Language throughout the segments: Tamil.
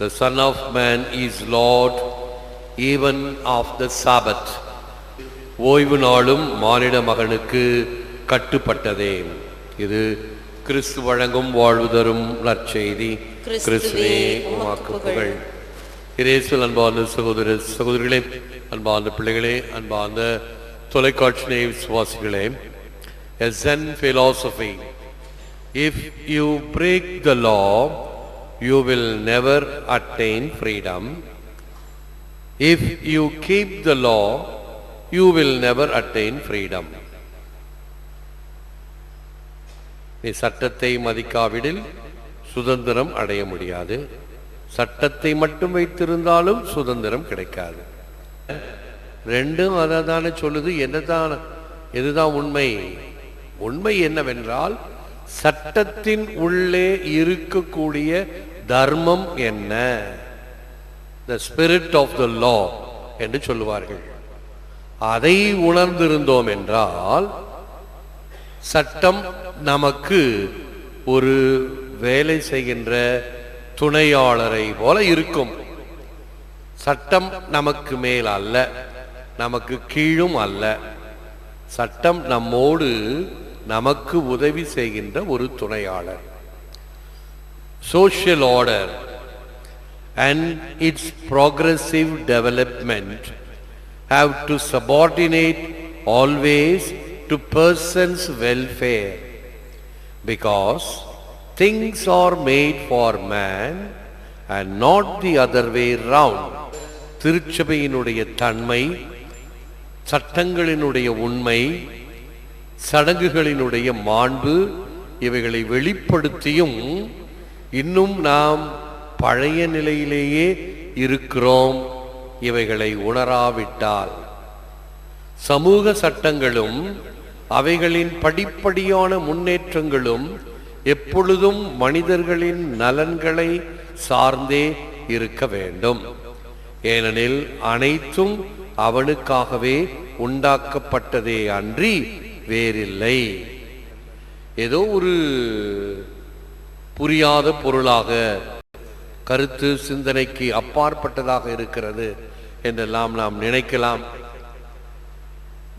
The Son of Man is Lord even of the Sabbath. ஓய்வு நாளும் மானிட மகனுக்கு கட்டுப்பட்டதே. இது கிறிஸ்து வழங்கும் வாழ்வு தரும் நற்செய்தி. கிறிஸ்துவே உமாக்கு புகழ். இரேசுவில் அன்பார்ந்த சகோதர சகோதரிகளே அன்பார்ந்த பிள்ளைகளே அன்பார்ந்த தொலைக்காட்சி விசுவாசிகளே a Zen philosophy. If you break the law you will never attain freedom. If you keep the law you will never attain freedom. நீ சட்டத்தை மதிக்காவிடில் சுதந்திரம் அடைய முடியாது. சட்டத்தை மட்டும் வைத்திருந்தாலும் சுதந்திரம் கிடைக்காது. ரெண்டும் அதை தானே சொல்லுது. என்னதான் எதுதான் உண்மை? உண்மை என்னவென்றால் சட்டத்தின் உள்ளே இருக்கக்கூடிய தர்மம் என்ன? த ஸ்பிரிட் ஆஃப் த லா என்று சொல்லுவார்கள். அதை உணர்ந்திருந்தோம் என்றால் சட்டம் நமக்கு ஒரு வேலை செய்கின்ற துணையாளரை போல இருக்கும். சட்டம் நமக்கு மேல் அல்ல நமக்கு கீழும் அல்ல. சட்டம் நம்மோடு நமக்கு உதவி செய்கின்ற ஒரு துணையாளர். Social order and its progressive development have to subordinate always to person's welfare because things are made for man and not the other way round திருச்சபையினுடைய தன்மை சட்டங்களினுடைய உண்மை சடங்குகளினுடைய மாண்பு இவைகளை வெளிப்படுத்தியும் இன்னும் நாம் பழைய நிலையிலேயே இருக்கிறோம். இவைகளை உணராவிட்டால் சமூக சட்டங்களும் அவைகளின் படிப்படியான முன்னேற்றங்களும் எப்பொழுதும் மனிதர்களின் நலன்களை சார்ந்தே இருக்க வேண்டும். ஏனெனில் அனைத்தும் அவனுக்காகவே உண்டாக்கப்பட்டதே அன்றி வேறில்லை. ஏதோ ஒரு புரியாத பொருளாக கருத்து சிந்தனைக்கு அப்பாற்பட்டதாக இருக்கிறது என்றெல்லாம் நாம் நினைக்கலாம்.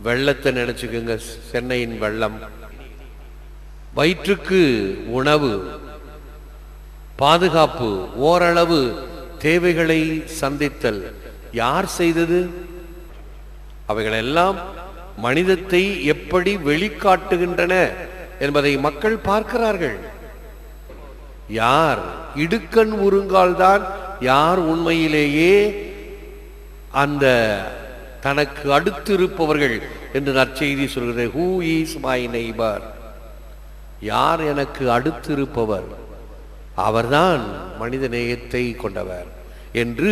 வெள்ளத்தை நினைச்சுக்கோங்க சென்னையின் வெள்ளம். வயிற்றுக்கு உணவு பாதுகாப்பு ஓரளவு தேவைகளை சந்தித்தல். யார் செய்தது? அவைகளெல்லாம் மனிதத்தை எப்படி வெளிக்காட்டுகின்றன என்பதை மக்கள் பார்க்கிறார்கள். யார் இடுக்கண் உருங்கால் தான் யார் உண்மையிலேயே அந்த தனக்கு அடுத்து இருப்பவர்கள் என்று நற்செய்தி சொல்கிறது ஹூ இஸ் மை நெய்பர் யார் எனக்கு அடுத்து இருப்பவர் அவர்தான் மனித நேயத்தை கொண்டவர் என்று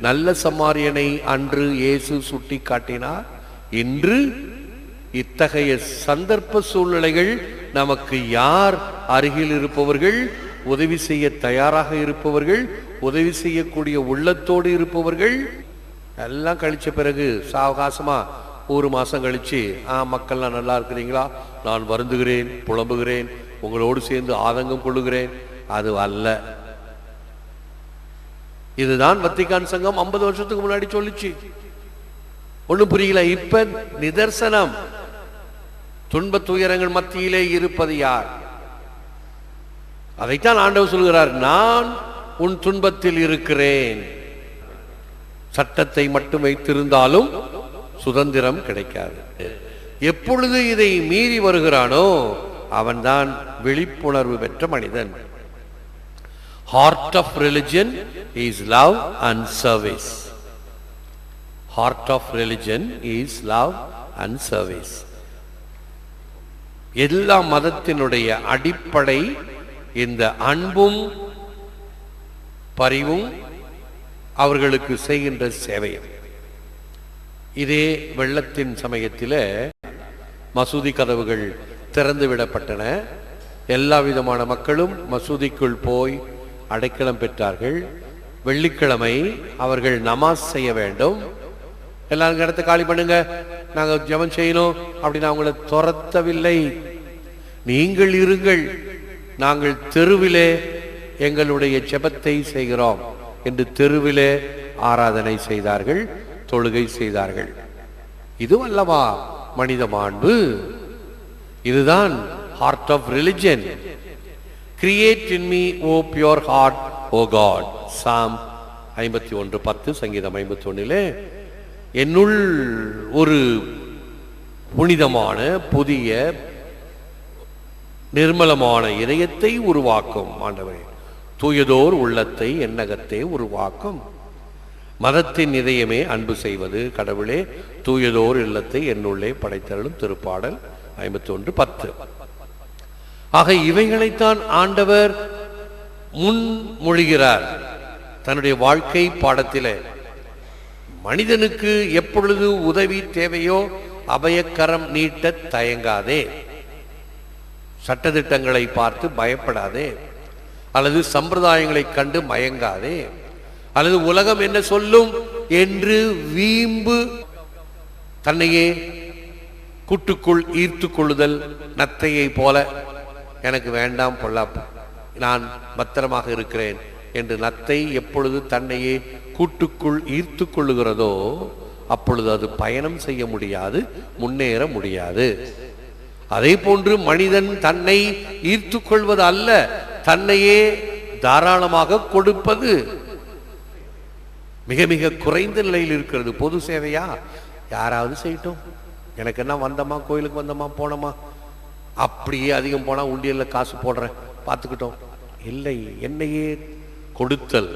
நல்ல சமாரியனை அன்று இயேசு சுட்டி காட்டினார் இன்று இத்தகைய சந்தர்ப்ப சூழ்நிலைகள் நமக்கு யார் அருகில் இருப்பவர்கள்? உதவி செய்ய தயாராக இருப்பவர்கள் உதவி செய்யக்கூடிய உள்ளத்தோடு இருப்பவர்கள் எல்லாம் கழிச்ச பிறகு சாவகாசமா ஒரு மாசம் கழிச்சு ஆ மக்கள்லாம் நல்லா இருக்கிறீங்களா? நான் வருந்துகிறேன் புலம்புகிறேன் உங்களோடு சேர்ந்து ஆதங்கம் கொள்ளுகிறேன். அது அல்ல. இதுதான் வத்திகான் சங்கம் 50 வருஷத்துக்கு முன்னாடி சொல்லிச்சு. ஒண்ணும் புரியல. இப்ப நிதர்சனம். துன்ப துயரங்கள் மத்தியிலே இருப்பது யார்? அதைத்தான் ஆண்டவர் சொல்கிறார் நான் உன் துன்பத்தில் இருக்கிறேன். சட்டத்தை மட்டும் வைத்திருந்தாலும் சுதந்திரம் கிடைக்காது. எப்பொழுது இதை மீறி வருகிறானோ அவன்தான் விழிப்புணர்வு பெற்ற மனிதன். Heart of religion is love and service heart of religion is love and service எல்லா மதத்தினுடைய அடிப்படை இந்த அன்பும் பரிவும் அவர்களுக்கு செய்கின்ற சேவையும். இதே வெள்ளத்தின் சமயத்தில் மசூதி கதவுகள் திறந்து விடப்பட்டன. எல்லா விதமான மக்களும் மசூதிக்குள் போய் அடைக்கலம் பெற்றார்கள். வெள்ளிக்கிழமை அவர்கள் நமாஸ் செய்ய வேண்டும். எல்லாரும் இடத்த காலி பண்ணுங்க. நாங்க ஜெபம் செய்யணும். அப்படின்னு அவங்கள துரத்தவில்லை. நீங்கள் இருங்கள். நாங்கள் தெருவிலே எங்களுடைய ஜெபத்தை செய்கிறோம் என்று தெருவிலே ஆராதனை செய்தார்கள் தொழுகை செய்தார்கள். இது அல்லவா மனித மாண்பு? இதுதான் heart of religion create in me O pure heart O God psalm ஐம்பத்தி ஒன்று பத்து சங்கீதம் ஐம்பத்தி ஒன்னிலே என்னுள் ஒரு புனிதமான புதிய நிர்மலமான இதயத்தை உருவாக்கும் ஆண்டவரே. தூயதோர் உள்ளத்தை எண்ணகத்தை உருவாக்கும். மதத்தின் இதயமே அன்பு செய்வது கடவுளே. தூயதோர் இல்லத்தை என்னுள்ளே படைத்தரலும் திருப்பாடல் ஐம்பத்தி ஒன்று பத்து. ஆக இவைகளைத்தான் ஆண்டவர் முன்மொழிகிறார். தன்னுடைய வாழ்க்கை பாடத்திலே. மனிதனுக்கு எப்பொழுது உதவி தேவையோ அபயக்கரம் நீட்ட தயங்காதே. சட்டத்திட்டங்களை பார்த்து பயப்படாதே. அல்லது சம்பிரதாயங்களை கண்டு மயங்காதே. அல்லது உலகம் என்ன சொல்லும் என்று வீம்பு. தன்னையே கூட்டுக்குள் ஈர்த்து கொள்ளுதல் நத்தையை போல. எனக்கு வேண்டாம் பொல்லாப்பு. நான் பத்திரமாக இருக்கிறேன் என்று நத்தை எப்பொழுது தன்னையே கூட்டுக்குள் ஈர்த்து கொள்ளுகிறதோ அப்பொழுது அது பயணம் செய்ய முடியாது முன்னேற முடியாது. அதே போன்று மனிதன் தன்னை ஈர்த்து கொள்வது அல்ல தன்னையே தாராளமாக கொடுப்பது. மிக மிக குறைந்த நிலையில் இருக்கிறது. பொது சேவையா? யாராவது செய்யட்டும். எனக்கு என்ன வந்தமா கோயிலுக்கு வந்தமா போனோமா? அப்படியே அதிகம் போனா உண்டியல்ல காசு போடுறேன். பார்த்துக்கிட்டோம். இல்லை என்னையே கொடுத்தல்.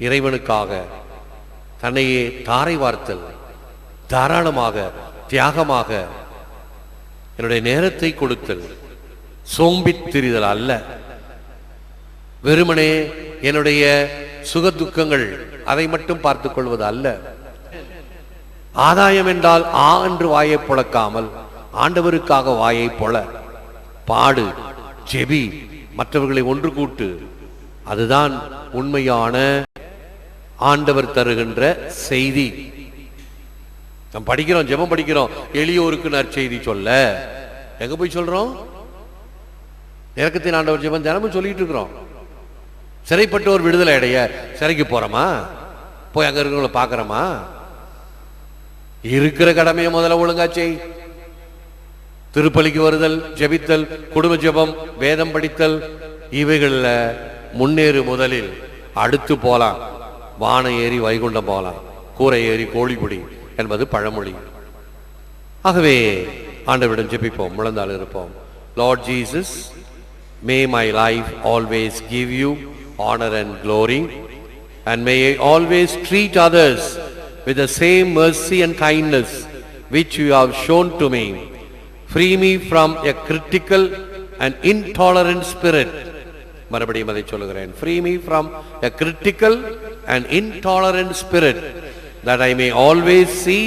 இறைவனுக்காக தன்னையே தாரை வார்த்தல். தாராளமாக தியாகமாக என்னுடைய நேரத்தை கொடுத்தல். சோம்பித்திரிதல் அல்ல. வெறுமனே என்னுடைய சுக துக்கங்கள் அதை மட்டும் பார்த்துக் கொள்வது அல்ல. ஆதாயம் என்றால் ஆ என்று வாயை புழக்காமல் ஆண்டவருக்காக வாயை பொழ. பாடு செபி மற்றவர்களை ஒன்று கூட்டு. அதுதான் உண்மையான ஆண்டவர் தருகின்ற செய்தி. நம்ம படிக்கிறோம் ஜெபம் படிக்கிறோம். எளியோருக்கு நற்செய்தி சொல்ல. எங்க போய் சொல்றோம்? இறக்கத்தின் ஆண்டவர் ஜெபம் தினமும் சொல்லிட்டு இருக்கிறோம். சிறைப்பட்டோர் விடுதலை அடைய. சிறைக்கு போறோமா? போய் அங்க இருக்கிறவங்கள பாக்குறோமா இருக்கிற கடமையை முதல்ல ஒழுங்கா செய். திருப்பலிக்கு வருதல் ஜெபித்தல் குடும்ப ஜெபம் வேதம் படித்தல். இவைகள்ல முன்னேறு முதலில் அடுத்து போலாம். வானம் ஏறி வைகுண்டம் போகலாம் கூரை ஏறி கோழிக்குடி என்பது பழமொழி ஆகவே ஆண்டவரிடம் ஜெபிப்போம் முழந்தால் இருப்போம் Lord Jesus may my life always give you honour and glory and may always treat others with the same mercy and kindness which you have shown to me free me from a critical and intolerant spirit மறுபடியும் அதை சொல்லுகிறேன் free me from a critical and intolerant spirit that I may always see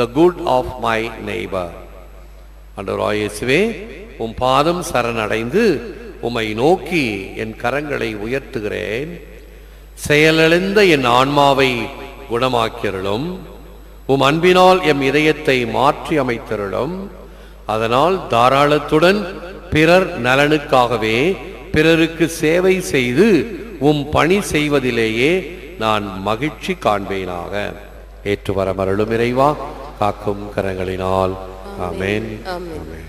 the good of my neighbor. அண்டர் இயேசுவே உம் பாதம் சரணடைந்து உம்மை நோக்கி என் கரங்களை உயர்த்துகிறேன். செயலிழந்த என் ஆன்மாவை குணமாக்கிறளும் உம் அன்பினால் எம் இதயத்தை மாற்றி அமைத்தருளும் அதனால் தாராளத்துடன் பிறர் நலனுக்காகவே பிறருக்கு சேவை செய்து உம் பணி செய்வதிலேயே நான் மகிழ்ச்சி காண்பேனாக. ஏற்று வர மரளும் இறைவா காக்கும் கரங்களினால். ஆமென். ஆமென்.